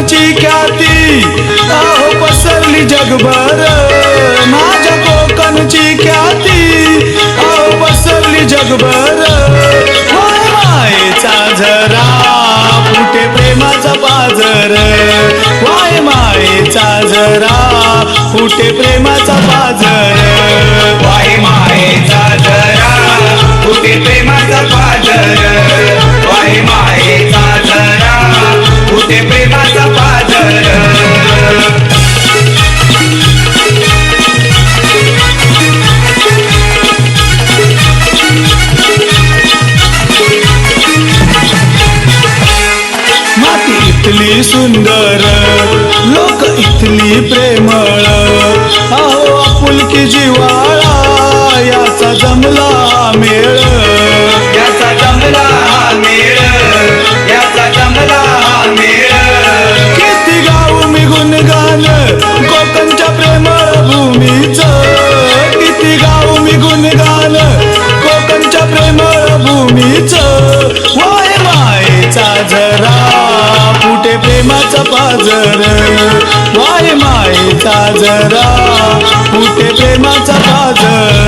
तुमची ख्याती. आहो पसरली जगभर. माझ्या कोकणची ख्याती. आहो पसरली जगभर. मायेचा झरा फुटे प्रेमाचा बाजर वाय मायेचा झरा फुटे प्रेमाचा बाजर इथली सुंदर लोक इथली प्रेमळ. अहो आपुलकी जिवाळा याचा जमला मेळ. याचा जमला मेळ याचा जमला पाजर पाझर वाय मायेचा जरा कुठे प्रेमाचा पाजर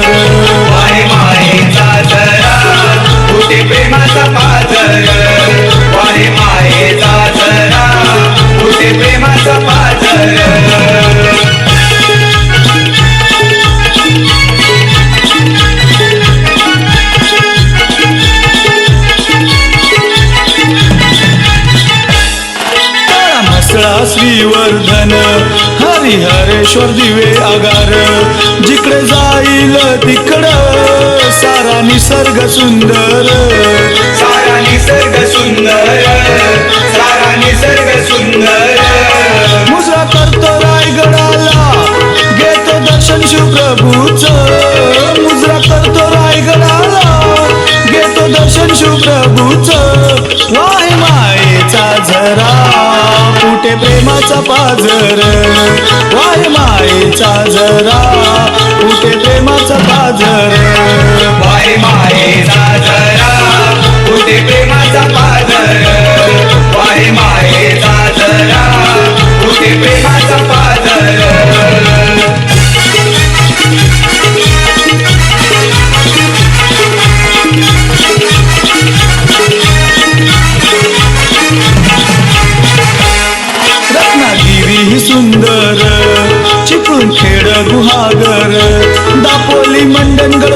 हरिहरेश्वर दिवे आगार. जिकडे जाईल तिकडं सारा निसर्ग सुंदर. सारा निसर्ग सुंदर सारा निसर्ग सुंदर. मुजरा करतो रायगडाला घेतो दर्शन शिवप्रभूच. मुजरा करतो रायगडाला घेतो दर्शन शिवप्रभूच. वाय मायेचा झरा कुठे प्रेमाचा वाय मायेचा जरा. चिपळूण खेड गुहागर दापोली मंडणगड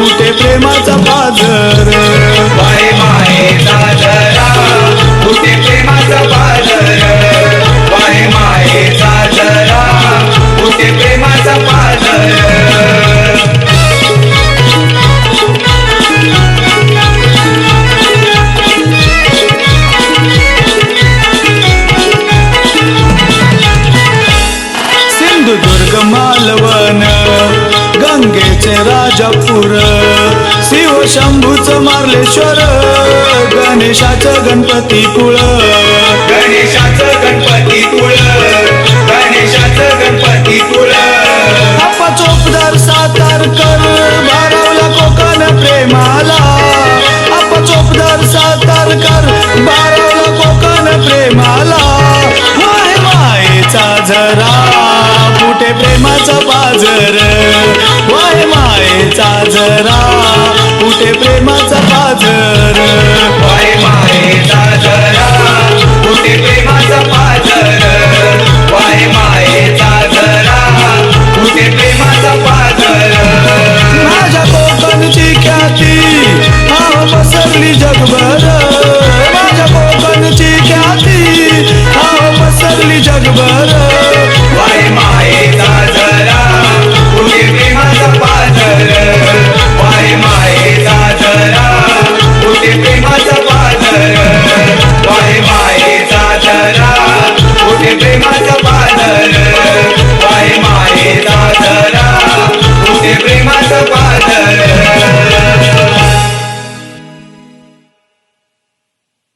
कुठे प्रेमाचा पाझर. गंगेचे राजापूर शिवशंभूचं मार्लेश्वर गणेशाचं गणपती कुळ गणेशाचं गणपती कुळ गणेशाचं गणपती कुळ आपा चोपदार सातारकर भारावला कोकण प्रेमाला. आपा चोपदार सातारकर भारावला कोकण प्रेमाला. वाय मायेचा झरा कुठे प्रेमाचा वाय मायेचा कुठे प्रेमाचा पाझर